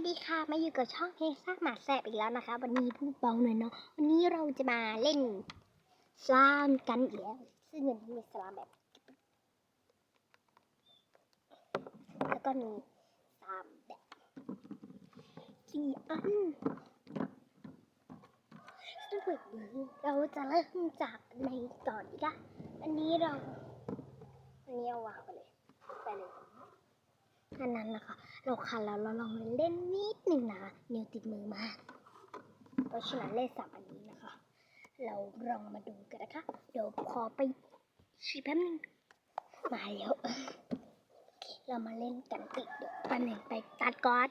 วัสดีค่ะ มาอยู่กับช่องเพซากหมาแสบอีกแล้วนะคะ วันนี้พูดเบาหน่อยเนาะ วันนี้เราจะมาเล่นสลามกันอีกแล้ว ซึ่งอันนี้มีสลามแบบ แล้วก็มีสามแบบสี่อันซึ่งวันนี้เราจะเริ่มจากในก่อนดีกว่าอันนี้เรา อันนี้เอาวางไปเล อันนั้นนะคะ เราคันแล้วเราลองเล่นนิดหนึ่งนะนิ้วติดมือมากเพราะฉะนั้นเล่นสามอันนี้นะคะ เราลองมาดูกันนะคะ เดี๋ยวขอไปฉีดแป๊บนึงมาแล้วโอเคเรามาเล่นกันติดเดี๋ยวแป๊บนึงไปตัดก่อน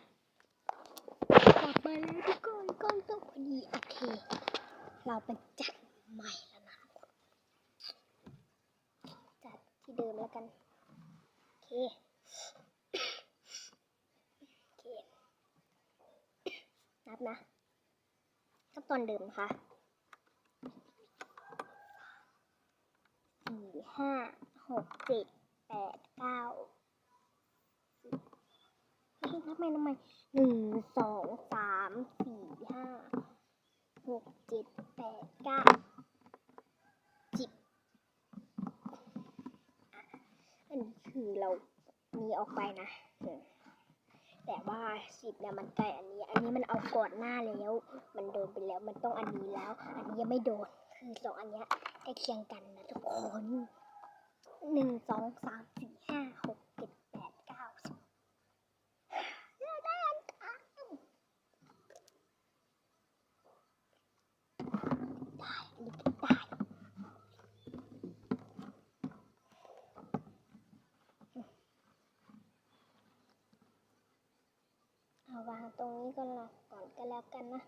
กลับมาแล้วทุกคนกล้องต้องพอดีโอเค เราไปจัดใหม่แล้วนะจัดที่เดิมแล้วกันโอเค โอเค นับนะขั้นตอน เดิมนะคะสี่ห้าหกเจ็ดแปดเก้าสิบเฮ้ยนับไม่นับไมหนึ่งสองสามสี่ห้าหกเจ็ดแปดเก้าสิบอะอันนี้คือเรามีออกไปนะาสิบเนี่ยมันไกลอันนี้ อันนี้มันเอาก่อนหน้าแล้ว มันโดนไปแล้ว มันต้องอันนี้แล้ว อันนี้ยังไม่โดน คือสองอันเนี้ยใกล้เคียงกันนะทุกคนหนึ่งสองสามสี่ห้าหกเจ็ดแปดเก้าสิบได้อันกลางได้อันนี้ก็ได้ เอาวางตรง นี้ก่อนละก่อนก็แล้วกันนะ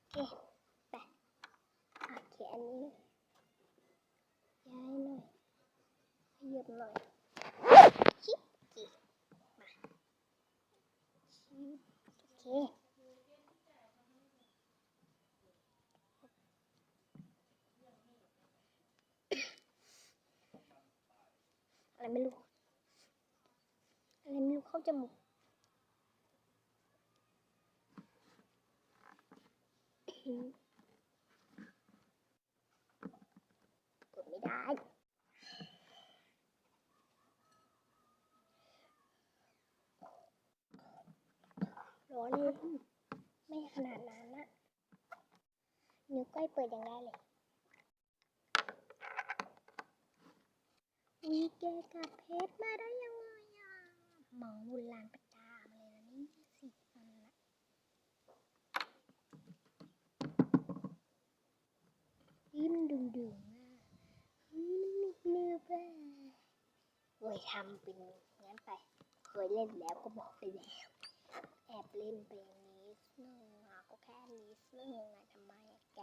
โอเคไปโอเคอันนี้ย้ายหน่อยขยับหน่อยชิปจีมาชิปโอเคอะไรไม่รู้อะไรไม่รู้เข้าจมูก กดไม่ได้ร้อนเลยไม่ขนาดนั้นนะนิ้วก้อยเปิดยังได้เลยมีเกกับเพชรมาได้ยังไงอะหมองบุญลานประจามเลยนะนี่สิอันละ ยิ้มดึงดึงๆอะอืมมันนึบๆอะโวยทำเป็นงั้นไป เคยเล่นแล้วก็บอกไปแล้ว แอบเล่นไปนิดนึงอะก็แค่นิดนึงอะทำไมแก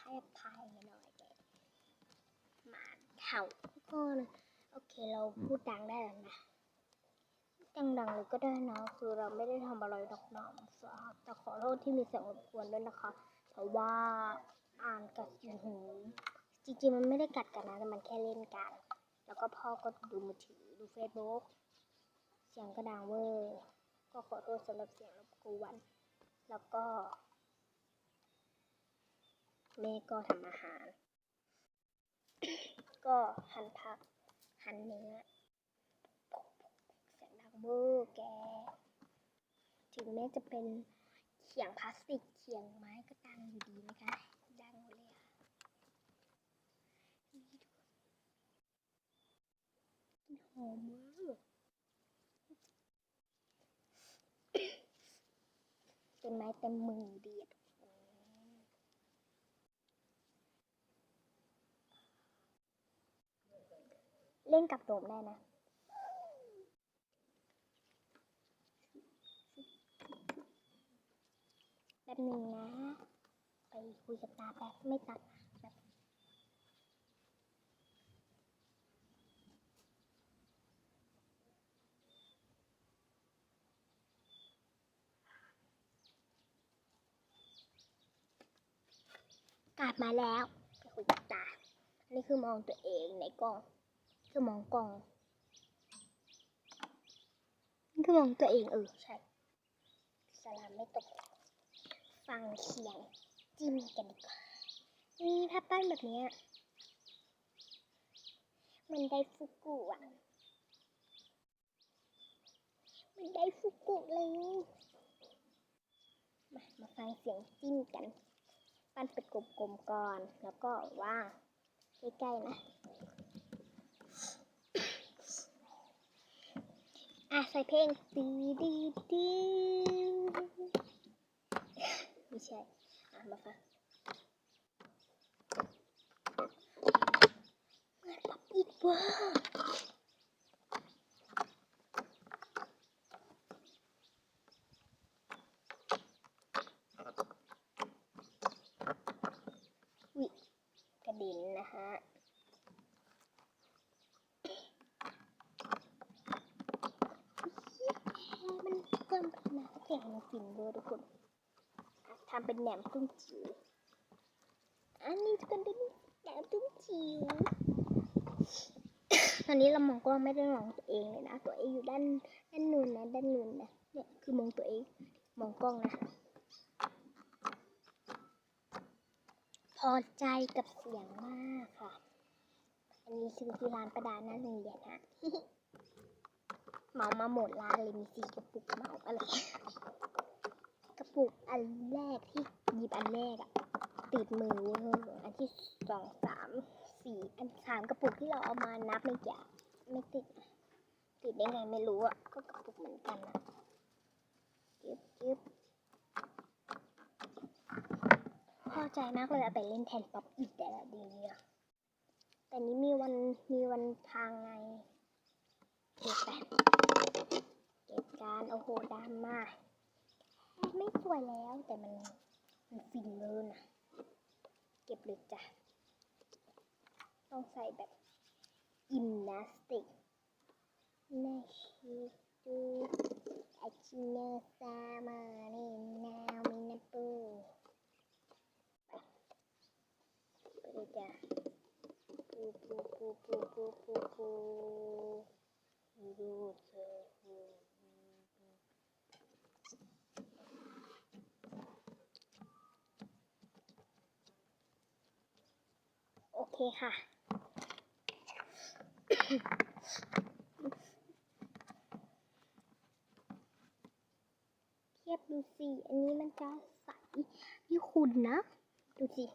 ให้ภัยหน่อยแกมาเห่าก็โอเคเราพูดดังได้แล้วนะดังๆเลยก็ได้นะคือเราไม่ได้ทำอะไรหรอกนะแต่ขอโทษที่มีเสียงรบกวนด้วยนะคะ เพราะว่า อ่านกัดอยู่หูจริงๆมันไม่ได้กัดกันนะแต่มันแค่เล่นกัน แล้วก็พ่อก็ดูมือถือดูเฟซบุ๊กเสียงก็ดังเวอร์ก็ขอโทษสำหรับเสียงรบกวนแล้วก็แม่ก็ทำอาหาร ก็หั่นผักหั่นเนื้อเสียงดังเวอร์แก ถึงแม้จะเป็นเขียงพลาสติกเขียงไม้ก็ดังอยู่ดีนะคะ ดังหมดเลยอะนี่ดูกลิ่น หอมมากต้นไม้เต็มมือเดีอะเล่นกับโดมได้นะแป๊บหนึ่งนะ ไปคุยกับตาแป๊บไม่ตัดนะ กลับมาแล้วไปคุยกับตา อันนี้คือมองตัวเองในกล้อง คือมองกล้องก็มองตัวเองเออใช่ สลามไม่ตก ฟังเสียงจิ้มกันดีกว่า นี่ถ้าปั้นแบบเนี้ยมันได้ฟุกุอะ มันได้ฟุกุเลย มา มาฟังเสียงจิ้มกัน ปั้นเป็นกลมๆก่อน แล้วก็วางใกล้ๆนะ อะใส่เพลงดีดีดีไม่ใช่ อะมาฟังเหมือนป๊อปอีกว่าวิกระเด็นนะฮะ มันเพิ่มเป็นน้ำแข็งมากินด้วยทุกคนทำเป็นแหนมตุ้มจิ๋วอันนี้ทุกคนดูนี่แหนมตุ้มจิ๋วตอนนี้เรามองกล้องไม่ได้มองตัวเองเลยนะ ตัวเองอยู่ด้านด้านนู้นนะด้านนู้นนะเนี่ยคือมองตัวเองมองกล้องนะพอใจกับเสียงมากค่ะ อันนี้คือที่ร้านประดาหน้าโรงเรียนฮะ เมามาหมดร้านเลยมีสี่กระปุกเมาอะไรกระปุกอันแรกที่หยิบอันแรกอะติดมือเวอร์อันที่สองสามสี่อันสามกระปุกที่เราเอามานับไม่กี่ไม่ติด ติดได้ไงไม่รู้อะก็กระปุกเหมือนกันอะจึ๊บจึ๊บพอใจมากเลยเอาไปเล่นแทนป๊อปอีกแต่ละดีอะแต่นี้มีวันมีวันทางไงเก็บไปเก็บานโอ้โหดำมากไม่สวยแล้วแต่มันมันฟินเลยนะเก็บเลยจ้ะต้องใส่แบบอิมนาสติกนาชิดูอาชิเนซามาเนนาวมินาปูไปเลยจ้ะปูปูปูปูปูปูปูดูเธอปู โอ เคค่ะ เทียบดูสิ อันนี้มันจะใสนี่คุณนะ ดูสิ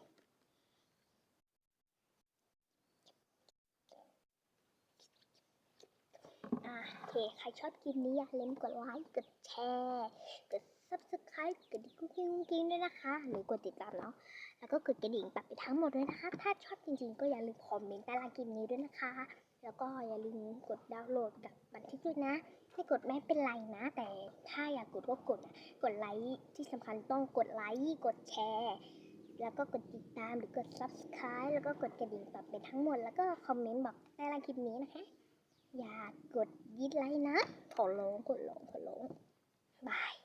โอเค ใครชอบคลิปนี้อย่าลืมกดไลค์ กดแชร์ กด subscribe กดกุ้งกิ้งกิ้งด้วยนะคะ หรือกดติดตามเนาะแล้วก็กดกระดิ่งปรับไปทั้งหมดด้วยนะคะ ถ้าชอบจริงๆ ก็อย่าลืมคอมเมนต์ใต้ล่างคลิปนี้ด้วยนะคะ แล้วก็อย่าลืมกดดาวน์โหลดกับบันทึกด้วยนะไม่กดไม่เป็นไรนะ แต่ถ้าอยากกดก็กดนะกดไลค์ที่สำคัญต้องกดไลค์กดแชร์แล้วก็กดติดตามหรือกด subscribe แล้วก็กดกระดิ่งปรับไปทั้งหมด แล้วก็คอมเมนต์บอกใต้ล่างคลิปนี้นะคะ อย่ากดยิดไลค์นะขอร้องกดร้องขอร้องบาย